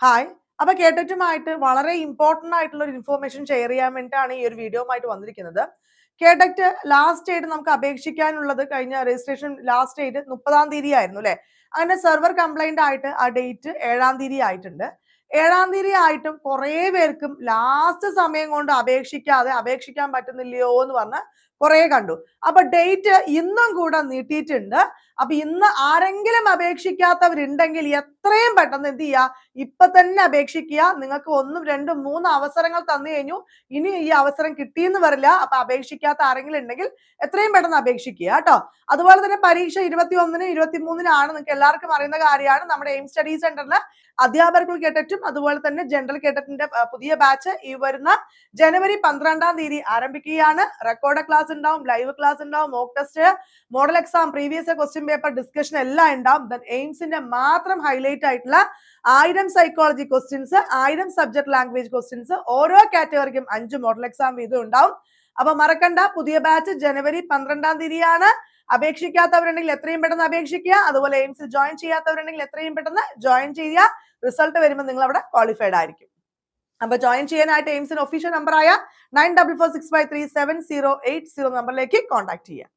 Hi അപ്പൊ കേട്ടറ്റുമായിട്ട് വളരെ important ആയിട്ടുള്ള ഒരു ഇൻഫോർമേഷൻ ഷെയർ ചെയ്യാൻ വേണ്ടിയിട്ടാണ് ഈ ഒരു വീഡിയോയുമായിട്ട് വന്നിരിക്കുന്നത്. കേട്ടക്ട് ലാസ്റ്റ് ഡേറ്റ് നമുക്ക് അപേക്ഷിക്കാനുള്ളത് കഴിഞ്ഞ രജിസ്ട്രേഷൻ ലാസ്റ്റ് ഡേറ്റ് മുപ്പതാം തീയതി ആയിരുന്നു അല്ലെ? അങ്ങനെ സെർവർ കംപ്ലൈന്റ് ആയിട്ട് ആ ഡേറ്റ് ഏഴാം തീയതി ആയിട്ടുണ്ട്. ഏഴാം തീയതി ആയിട്ടും കുറേ പേർക്കും ലാസ്റ്റ് സമയം കൊണ്ട് അപേക്ഷിക്കാതെ അപേക്ഷിക്കാൻ പറ്റുന്നില്ലയോ എന്ന് പറഞ്ഞ് കുറേ കണ്ടു. അപ്പൊ ഡേറ്റ് ഇന്നും കൂടെ നീട്ടിയിട്ടുണ്ട്. അപ്പൊ ഇന്ന് ആരെങ്കിലും അപേക്ഷിക്കാത്തവരുണ്ടെങ്കിൽ എത്രയും പെട്ടെന്ന് എന്ത് ചെയ്യുക ഇപ്പൊ തന്നെ അപേക്ഷിക്കുക. നിങ്ങൾക്ക് ഒന്നും രണ്ടും മൂന്ന് അവസരങ്ങൾ തന്നു കഴിഞ്ഞു. ഇനി ഈ അവസരം കിട്ടിയെന്ന് വരില്ല. അപ്പൊ അപേക്ഷിക്കാത്ത ആരെങ്കിലും ഉണ്ടെങ്കിൽ എത്രയും പെട്ടെന്ന് അപേക്ഷിക്കുക കേട്ടോ. അതുപോലെ തന്നെ പരീക്ഷ ഇരുപത്തി ഒന്നിന് ഇരുപത്തി മൂന്നിനാണ് നിങ്ങൾക്ക് എല്ലാവർക്കും അറിയുന്ന കാര്യമാണ്. നമ്മുടെ എയിം സ്റ്റഡി സെന്ററിൽ അധ്യാപകർക്ക് കേട്ടറ്റും അതുപോലെ തന്നെ ജനറൽ കേഡറ്റിന്റെ പുതിയ ബാച്ച് ഈ വരുന്ന ജനുവരി പന്ത്രണ്ടാം തീയതി ആരംഭിക്കുകയാണ്. റെക്കോർഡ് ക്ലാസ് ഉണ്ടാവും ലൈവ് ക്ലാസ് ഉണ്ടാവും mock test model exam previous question paper discussion എല്ലാം ഉണ്ടാവും. എയിംസിന്റെ മാത്രം ഹൈലൈറ്റ് ആയിട്ടുള്ള ആയിരം സൈക്കോളജി ക്വസ്റ്റ്യൻസ് ആയിരം സബ്ജക്ട് ലാംഗ്വേജ് ക്വസ്റ്റ്യൻസ് ഓരോ കാറ്റഗറിക്കും അഞ്ച് മോഡൽ എക്സാം വീതം ഉണ്ടാവും. അപ്പൊ മറക്കണ്ട പുതിയ ബാച്ച് ജനുവരി പന്ത്രണ്ടാം തീയതിയാണ്. അപേക്ഷിക്കാത്തവരുണ്ടെങ്കിൽ എത്രയും പെട്ടെന്ന് അപേക്ഷിക്കുക. അതുപോലെ എയിംസിൽ ജോയിൻ ചെയ്യാത്തവരുണ്ടെങ്കിൽ എത്രയും പെട്ടെന്ന് ജോയിൻ ചെയ്യുക. റിസൾട്ട് വരുമ്പോൾ നിങ്ങൾ അവിടെ ക്വാളിഫൈഡ് ആയിരിക്കും. അപ്പൊ ജോയിൻ ചെയ്യാനായിട്ട് എയിംസിന്റെ ഒഫീഷ്യൽ നമ്പറായ nine double four six five three seven zero eight zero നമ്പറിലേക്ക് കോൺടാക്ട് ചെയ്യുക.